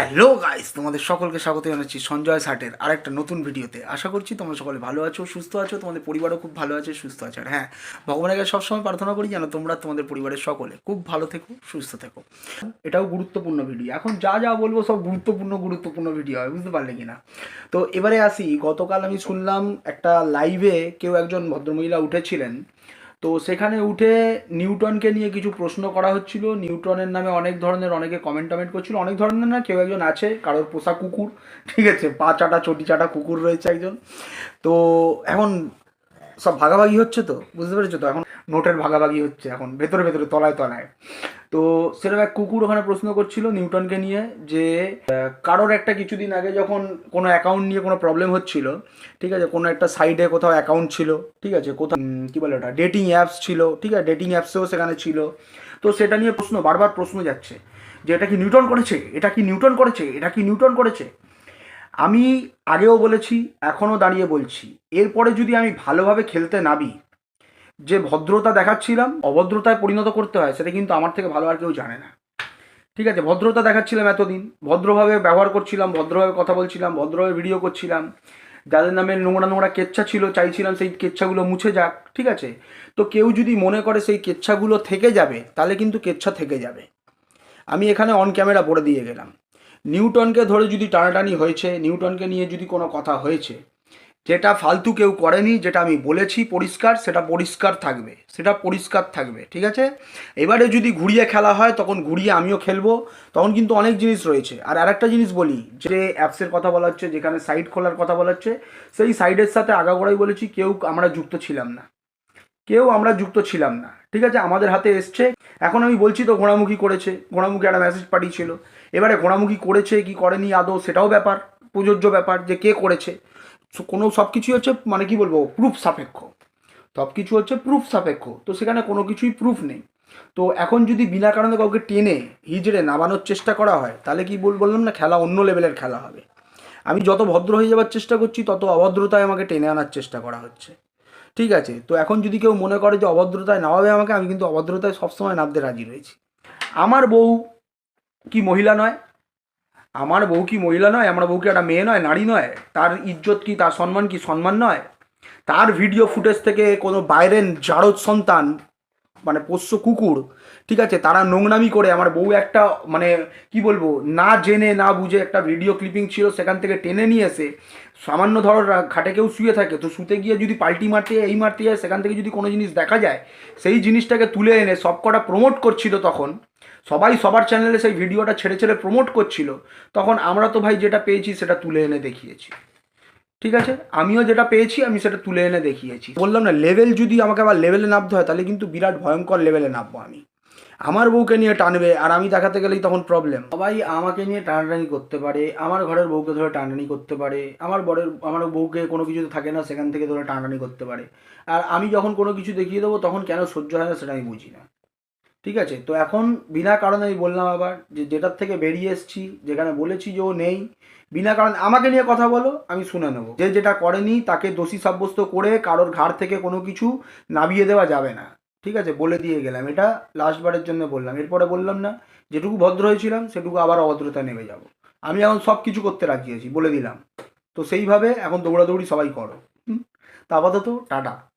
Hello guys, তোমাদের সকলকে স্বাগত জানাচ্ছি সঞ্জয় সাটের আর একটা নতুন ভিডিওতে। আশা করছি তোমরা সকলে ভালো আছো, সুস্থ আছো, তোমাদের পরিবারও খুব ভালো আছে, সুস্থ আছে। আর হ্যাঁ ভগবানের কাছে সবসময় প্রার্থনা করি যেন তোমরা তোমাদের পরিবারের সকলে খুব ভালো থেকো, সুস্থ থেকো। এটাও গুরুত্বপূর্ণ ভিডিও এখন যা যা বলব সব গুরুত্বপূর্ণ গুরুত্বপূর্ণ ভিডিও হয়, বুঝতে পারলে কি না তো এবারে আসি, গতকাল আমি শুনলাম একটা লাইভে কেউ একজন ভদ্রমহিলা উঠেছিলেন। তো সেখানে উঠে নিউটনকে নিয়ে কিছু প্রশ্ন করা হচ্ছিল। নিউটনের নামে অনেক ধরনের অনেকে কমেন্ট টমেন্ট করছিল। অনেক ধরনের না, কেউ একজন আছে, কারোর পোষা কুকুর, ঠিক আছে, পা চাটা, চটি চাটা কুকুর রয়েছে একজন। তো এখন সব ভাগাভাগি হচ্ছে তো, বুঝতে পেরেছ তো? এখন নোটের ভাগাভাগি হচ্ছে এখন, ভেতরে ভেতরে, তলায় তলায়। তো সেরকম এক কুকুর ওখানে প্রশ্ন করছিল নিউটনকে নিয়ে যে কারোর একটা কিছুদিন আগে যখন কোনো অ্যাকাউন্ট নিয়ে কোনো প্রবলেম হচ্ছিল, ঠিক আছে, কোনো একটা সাইডে কোথাও অ্যাকাউন্ট ছিল, ঠিক আছে, কোথাও কি বলে ওটা ডেটিং অ্যাপস ছিল, ঠিক আছে ডেটিং অ্যাপসেও সেখানে ছিল। তো সেটা নিয়ে প্রশ্ন, বারবার প্রশ্ন যাচ্ছে, যে এটা কি নিউটন করেছে? এটা কি নিউটন করেছে? এটা কি নিউটন করেছে? আমি আগেও বলেছি, এখনও দাঁড়িয়ে বলছি। এরপরে যদি আমি ভালোভাবে খেলতে নাবি যে ভদ্রতা দেখাচ্ছিলাম, অভদ্রতায় পরিণত করতে হয়, সেটা কিন্তু আমার থেকে ভালো আর কেউ জানে না। ঠিক আছে, ভদ্রতা দেখাচ্ছিলাম এতদিন, ভদ্রভাবে ব্যবহার করছিলাম, ভদ্রভাবে কথা বলছিলাম, ভদ্রভাবে ভিডিও করছিলাম, যাদের নামে নোংরা নোংরা কেচ্ছা ছিল, চাইছিলাম সেই কেচ্ছাগুলো মুছে যাক, ঠিক আছে? তো কেউ যদি মনে করে সেই কেচ্ছাগুলো থেকে যাবে, তাহলে কিন্তু কেচ্ছা থেকে যাবে। আমি এখানে অন ক্যামেরা বলে দিয়ে গেলাম। নিউটনকে ধরে যদি টানাটানি হয়েছে, নিউটনকে নিয়ে যদি কোনো কথা হয়েছে, যেটা ফালতু কেউ করেনি, যেটা আমি বলেছি পরিষ্কার, সেটা পরিষ্কার থাকবে, সেটা পরিষ্কার থাকবে, ঠিক আছে? এবারে যদি ঘুরিয়ে খেলা হয়, তখন ঘুরিয়ে আমিও খেলব, তখন কিন্তু অনেক জিনিস রয়েছে। আর আরেকটা জিনিস বলি, যে অ্যাপসের কথা বলা হচ্ছে, যেখানে সাইট খোলার কথা বলা হচ্ছে, সেই সাইটের সাথে আগাগোড়াই বলেছি, কেউ আমরা যুক্ত ছিলাম না। কেউ আমরা যুক্ত ছিলাম না। ঠিক আছে? আমাদের হাতে এসছে। এখন আমি বলছি তো, ঘোড়ামুখী করেছে। ঘোড়ামুখী একটা মেসেজ পাঠিয়েছিল। এবারে ঘোড়ামুখী করেছে, কি করেনি আদৌ সেটাও ব্যাপার, প্রযোজ্য ব্যাপার যে কে করেছে। কোনো সব কিছুই হচ্ছে মানে কি বলব প্রুফ সাপেক্ষ। সব কিছু হচ্ছে প্রুফ সাপেক্ষ। তো সেখানে কোনো কিছুই প্রুফ নেই। তো এখন যদি বিনা কারণে কাউকে টেনে হিজড়ে নামানোর চেষ্টা করা হয়, তাহলে কি বল, বললাম না, খেলা অন্য লেভেলের খেলা হবে। আমি যত ভদ্র হয়ে যাওয়ার চেষ্টা করছি, তত অভদ্রতায় আমাকে টেনে আনার চেষ্টা করা হচ্ছে। ঠিক আছে, তো এখন যদি কেউ মনে করে যে অভদ্রতায় নামাবে আমাকে, আমি কিন্তু অভদ্রতায় সবসময় নামতে রাজি রয়েছি। আমার বউ কি মহিলা নয়? আমার বউ কি মহিলা নয়? আমার বউ কি একটা মেয়ে নয়? নারী নয়? তার ইজ্জত কি, তার সম্মান কি সম্মান নয়? তার ভিডিও ফুটেজ থেকে কোনো বাইরের জারদ সন্তান মানে পোষ্য কুকুর, ঠিক আছে? তারা নোংরামি করে আমার বউ একটা মানে কি বলব, না জেনে, না বুঝে একটা ভিডিও ক্লিপিং ছিল, সেখান থেকে টেনে নিয়ে এসে সামান্য ধরো খাটে কেউ শুয়ে থাকে, তো শুতে গিয়ে যদি পাল্টি মারতে, এই মারতে যায়, সেখান থেকে যদি কোনো জিনিস দেখা যায়, সেই জিনিসটাকে তুলে এনে সব কটা প্রমোট করছিল তখন, সবাই সবার চ্যানেলে সেই ভিডিওটা ছেড়ে ছেড়ে প্রমোট করছিল, তখন আমরা তো ভাই যেটা পেয়েছি সেটা তুলে এনে দেখিয়েছি। ঠিক আছে? আমিও যেটা পেয়েছি, আমি সেটা তুলে এনে দেখিয়েছি। বললাম না লেভেল যদি আমাকে আবার লেভেলে নামতে হয়, তাহলে কিন্তু বিরাট ভয়ঙ্কর লেভেলে নামবো আমি। আমার বউকে নিয়ে টানবে, আর আমি দেখাতে গেলেই তখন প্রবলেম সবাই আমাকে নিয়ে টানাটানি করতে পারে, আমার ঘরের বউকে ধরে টানাটানি করতে পারে, আমার বরের, আমার বউকে কোনো কিছুতে থাকে না, সেখান থেকে ধরে টানাটানি করতে পারে। আর আমি যখন কোনো কিছু দেখিয়ে দেবো, তখন কেন সহ্য হয় না, সেটা আমি বুঝি না। ঠিক আছে? তো এখন বিনা কারণে আমি বললাম আবার যে যেটার থেকে বেরিয়ে এসেছি, যেখানে বলেছি যে ও নেই, বিনা কারণে আমাকে নিয়ে কথা বলো, আমি শুনে নেব। যে যেটা করেনি তাকে দোষী সাব্যস্ত করে কারোর ঘাড় থেকে কোনো কিছু নামিয়ে দেওয়া যাবে না। ঠিক আছে? বলে দিয়ে গেলাম। এটা লাস্টবারের জন্য বললাম। এরপরে বললাম না, যেটুকু ভদ্র হয়েছিলাম, সেটুকু আবার অভদ্রতা নেমে যাব। আমি এখন সব কিছু করতে রাজি আছি, বলে দিলাম। তো সেইভাবে এখন দৌড়াদৌড়ি সবাই করো। তা আপাতত টাটা।